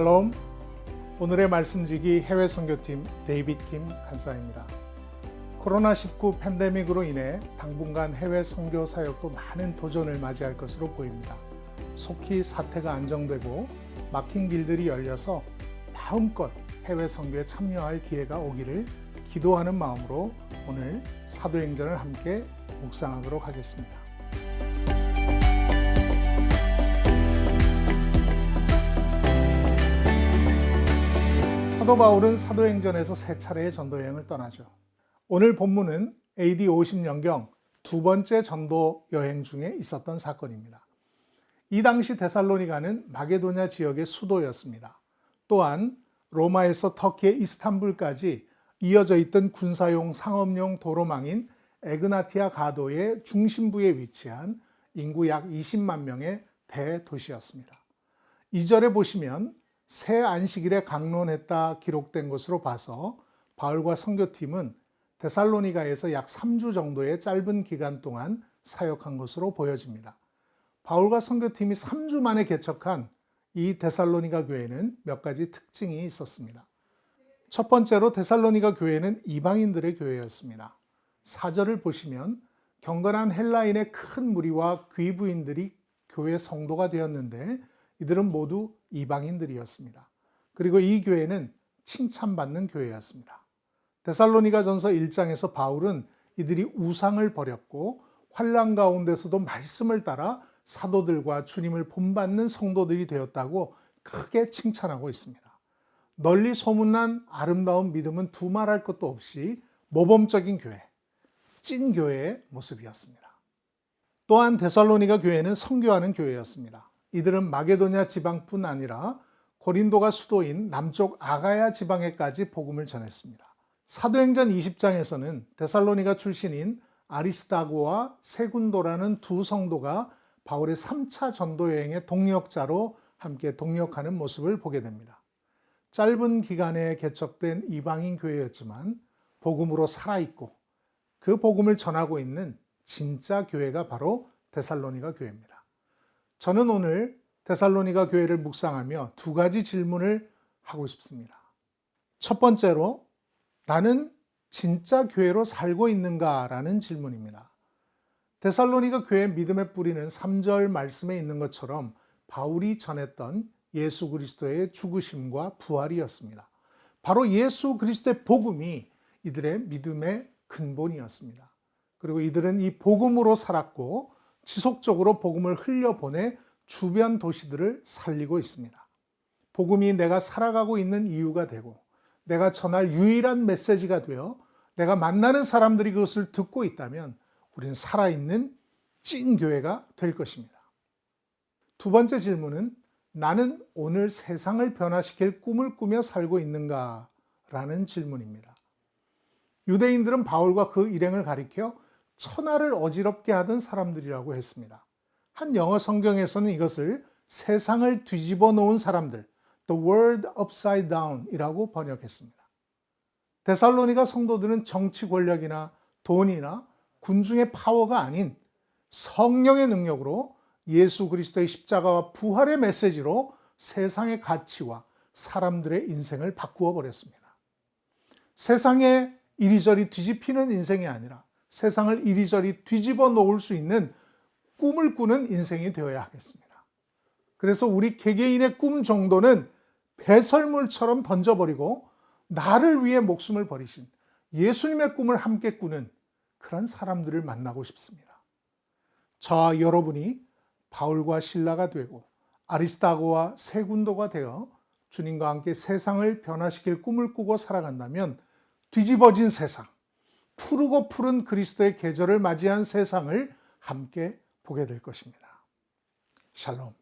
샬롬. 오늘의 말씀지기 해외 선교팀 데이빗 김 간사입니다. 코로나19 팬데믹으로 인해 당분간 해외 선교 사역도 많은 도전을 맞이할 것으로 보입니다. 속히 사태가 안정되고 막힌 길들이 열려서 마음껏 해외 선교에 참여할 기회가 오기를 기도하는 마음으로 오늘 사도행전을 함께 묵상하도록 하겠습니다. 사도 바울은 사도행전에서 세 차례의 전도 여행을 떠나죠. 오늘 본문은 AD 50년경 두 번째 전도 여행 중에 있었던 사건입니다. 이 당시 데살로니가는 마게도냐 지역의 수도였습니다. 또한 로마에서 터키의 이스탄불까지 이어져 있던 군사용 상업용 도로망인 에그나티아 가도의 중심부에 위치한 인구 약 20만 명의 대도시였습니다. 2절에 보시면 새 안식일에 강론했다 기록된 것으로 봐서 바울과 선교팀은 데살로니가에서 약 3주 정도의 짧은 기간 동안 사역한 것으로 보여집니다. 바울과 선교팀이 3주 만에 개척한 이 데살로니가 교회는 몇 가지 특징이 있었습니다. 첫 번째로 데살로니가 교회는 이방인들의 교회였습니다. 사절을 보시면 경건한 헬라인의 큰 무리와 귀부인들이 교회 성도가 되었는데 이들은 모두 이방인들이었습니다. 그리고 이 교회는 칭찬받는 교회였습니다. 데살로니가 전서 1장에서 바울은 이들이 우상을 버렸고 환란 가운데서도 말씀을 따라 사도들과 주님을 본받는 성도들이 되었다고 크게 칭찬하고 있습니다. 널리 소문난 아름다운 믿음은 두말할 것도 없이 모범적인 교회, 찐 교회의 모습이었습니다. 또한 데살로니가 교회는 성교하는 교회였습니다. 이들은 마게도냐 지방뿐 아니라 고린도가 수도인 남쪽 아가야 지방에까지 복음을 전했습니다. 사도행전 20장에서는 데살로니가 출신인 아리스타고와 세군도라는 두 성도가 바울의 3차 전도 여행의 동력자로 함께 동력하는 모습을 보게 됩니다. 짧은 기간에 개척된 이방인 교회였지만 복음으로 살아있고 그 복음을 전하고 있는 진짜 교회가 바로 데살로니가 교회입니다. 저는 오늘 데살로니가 교회를 묵상하며 두 가지 질문을 하고 싶습니다. 첫 번째로 나는 진짜 교회로 살고 있는가라는 질문입니다. 데살로니가 교회 믿음의 뿌리는 3절 말씀에 있는 것처럼 바울이 전했던 예수 그리스도의 죽으심과 부활이었습니다. 바로 예수 그리스도의 복음이 이들의 믿음의 근본이었습니다. 그리고 이들은 이 복음으로 살았고 지속적으로 복음을 흘려보내 주변 도시들을 살리고 있습니다. 복음이 내가 살아가고 있는 이유가 되고 내가 전할 유일한 메시지가 되어 내가 만나는 사람들이 그것을 듣고 있다면 우리는 살아있는 찐 교회가 될 것입니다. 두 번째 질문은 나는 오늘 세상을 변화시킬 꿈을 꾸며 살고 있는가? 라는 질문입니다. 유대인들은 바울과 그 일행을 가리켜 천하를 어지럽게 하던 사람들이라고 했습니다. 한 영어 성경에서는 이것을 세상을 뒤집어 놓은 사람들, the world upside down 이라고 번역했습니다. 데살로니가 성도들은 정치 권력이나 돈이나 군중의 파워가 아닌 성령의 능력으로 예수 그리스도의 십자가와 부활의 메시지로 세상의 가치와 사람들의 인생을 바꾸어 버렸습니다. 세상에 이리저리 뒤집히는 인생이 아니라 세상을 이리저리 뒤집어 놓을 수 있는 꿈을 꾸는 인생이 되어야 하겠습니다. 그래서 우리 개개인의 꿈 정도는 배설물처럼 던져버리고 나를 위해 목숨을 버리신 예수님의 꿈을 함께 꾸는 그런 사람들을 만나고 싶습니다. 저와 여러분이 바울과 신라가 되고 아리스타고와 세군도가 되어 주님과 함께 세상을 변화시킬 꿈을 꾸고 살아간다면 뒤집어진 세상, 푸르고 푸른 그리스도의 계절을 맞이한 세상을 함께 보게 될 것입니다. 샬롬.